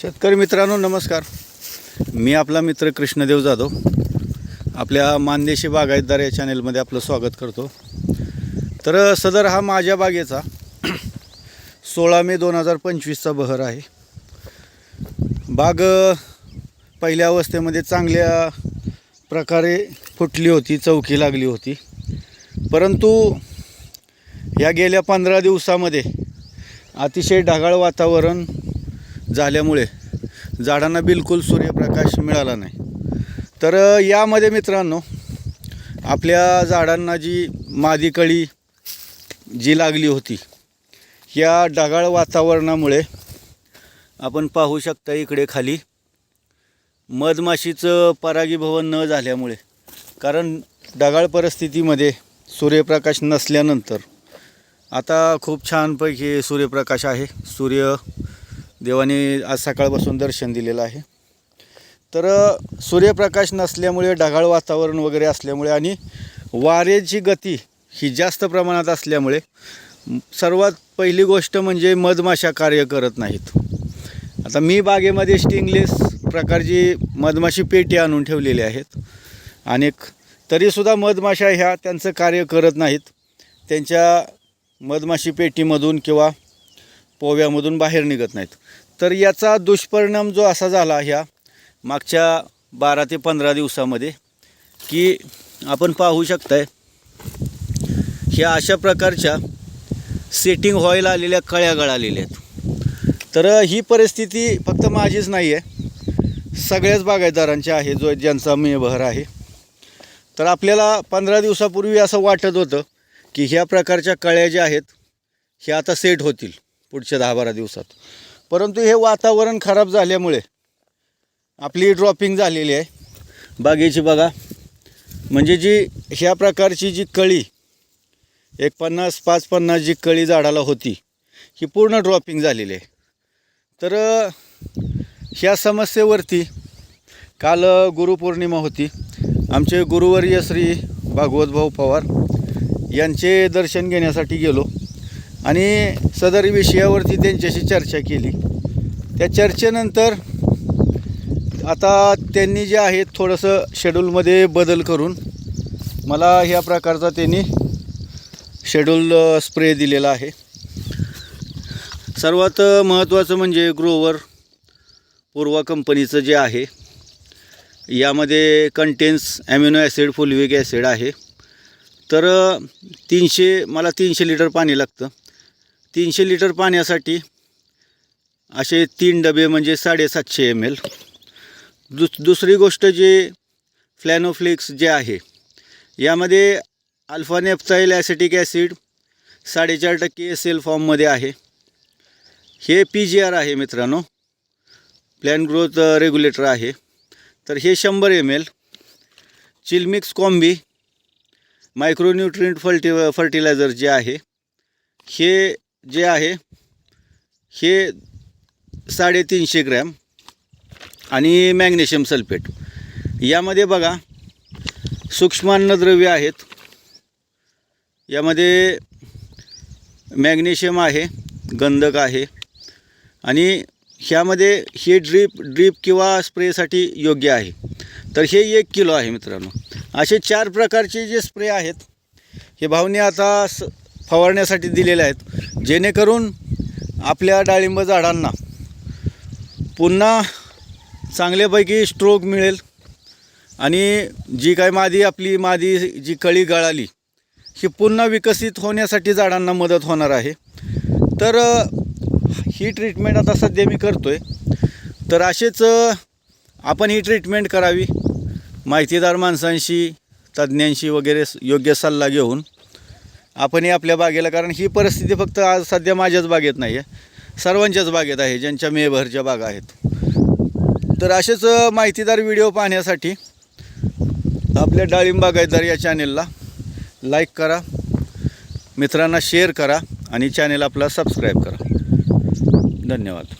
शेतकरी मित्रांनो नमस्कार. मी आपला मित्र कृष्णदेव जाधव. आपल्या मानदेशी बागायतदार या चॅनेलमध्ये आपलं स्वागत करतो. तर सदर हा माझ्या बागेचा सोळा मे दोन हजार पंचवीसचा बहर आहे. बाग पहिल्या अवस्थेमध्ये चांगल्या प्रकारे फुटली होती चौकी लागली होती. परंतु या गेल्या पंधरा दिवसामध्ये अतिशय ढगाळ वातावरण झाल्यामुळे झाडांना बिलकुल सूर्यप्रकाश मिळाला नाही. तर यामध्ये मित्रांनो आपल्या झाडांना जी मादी कळी जी लागली होती या ढगाळ वातावरणामुळे आपण पाहू शकता इकडे खाली मधमाशीचं परागीभवन न झाल्यामुळे. कारण ढगाळ परिस्थितीमध्ये सूर्यप्रकाश नसल्यानंतर आता खूप छानपैकी सूर्यप्रकाश आहे. सूर्य देवाने आज सकाळपासून दर्शन दिलेलं आहे. तर सूर्यप्रकाश नसल्यामुळे ढगाळ वातावरण वगैरे असल्यामुळे आणि वाऱ्याची गती ही जास्त प्रमाणात असल्यामुळे सर्वात पहिली गोष्ट म्हणजे मधमाशा कार्य करत नाहीत. आता मी बागेमध्ये स्टिंगलेस प्रकारची मधमाशी पेटी आणून ठेवलेली आहेत. अनेक तरीसुद्धा मधमाशा ह्या त्यांचं कार्य करत नाहीत. त्यांच्या मधमाशी पेटीमधून किंवा पोव्यामधून बाहेर निघत नाहीत. तर याचा दुष्परिणाम जो असा झाला ह्या मागच्या बारा ते पंधरा दिवसामध्ये की आपण पाहू शकताय ह्या अशा प्रकारच्या सेटिंग व्हायला आलेल्या कळ्या गळालेल्या आहेत. तर ही परिस्थिती फक्त माझीच नाही आहे सगळ्याच बागायतदारांची आहे जो ज्यांचा मेभर आहे. तर आपल्याला पंधरा दिवसापूर्वी असं वाटत होतं की ह्या प्रकारच्या कळ्या ज्या आहेत ह्या आता सेट होतील. पुढच्या दहा बारा दिवसात. परंतु हे वातावरण खराब झाल्यामुळे आपली ड्रॉपिंग झालेली आहे. बागेची बघा. म्हणजे जी ह्या प्रकारची जी कळी एक पन्नास पाच पन्नास जी कळी झाडाला होती ही पूर्ण ड्रॉपिंग झालेली आहे. तर ह्या समस्येवरती काल गुरुपौर्णिमा होती. आमचे गुरुवर्य श्री भागवत भाऊ पवार यांचे दर्शन घेण्यासाठी गेलो. आणि सदर विषयावरती त्यांच्याशी चर्चा केली. त्या चर्चेनंतर आता त्यांनी जे आहे थोडंसं शेड्यूलमध्ये बदल करून मला ह्या प्रकारचा त्यांनी शेड्यूल स्प्रे दिलेला आहे. सर्वात महत्त्वाचं म्हणजे ग्रोवर पूर्वा कंपनीचं जे आहे यामध्ये contains amino acid fulvic acid आहे. तर तीनशे मला तीनशे लिटर पाणी लागतं. तीनशे लिटर पाण्यासाठी असे तीन डबे म्हणजे साडेसातशे एम एल दुस दुसरी गोष्ट जे फ्लॅनोफ्लिक्स जे आहे यामध्ये अल्फानेप्थाईल ॲसिटिक ॲसिड साडेचार टक्के सेल फॉर्ममध्ये आहे. हे पी जी आर आहे मित्रांनो. प्लॅन ग्रोथ रेग्युलेटर आहे. तर हे शंभर एम एल चिलमिक्स कॉम्बी मायक्रोन्युट्रिएंट फर्टि फर्टिलायझर जे आहे हे जे आहे हे साडेतीनशे ग्रॅम आणि मॅग्नेशियम सल्फेट. यामध्ये बघा सूक्ष्म अन्नद्रव्य आहेत. यामध्ये मॅग्नेशियम आहे गंधक आहे आणि ह्यामध्ये हे ड्रीप ड्रीप किंवा स्प्रेसाठी योग्य आहे. तर हे एक किलो आहे मित्रांनो. असे चार प्रकारचे जे स्प्रे आहेत हे भावने आता स फवारण्यासाठी दिलेले आहेत. जेणेकरून आपल्या डाळिंब झाडांना पुन्हा चांगल्यापैकी स्ट्रोक मिळेल. आणि जी काय मादी आपली मादी जी कळी गळाली ही पुन्हा विकसित होण्यासाठी झाडांना मदत होणार आहे. तर ही ट्रीटमेंट आता सध्या मी करतो आहे तर असेच आपण ही ट्रीटमेंट करावी. माहितीदार माणसांशी तज्ज्ञांशी वगैरे योग्य सल्ला घेऊन आपणही आपल्या बागेला कारण ही परिस्थिती फक्त आज सध्या माझ्याच बागेत नाही आहे सर्वांच्याच बागेत आहे ज्यांच्या मेभरच्या बागा आहेत. तर असेच माहितीदार व्हिडिओ पाहण्यासाठी आपल्या डाळिंब बागायतदार या चॅनेलला लाईक करा मित्रांना शेअर करा आणि चॅनेल आपला सबस्क्राईब करा. धन्यवाद.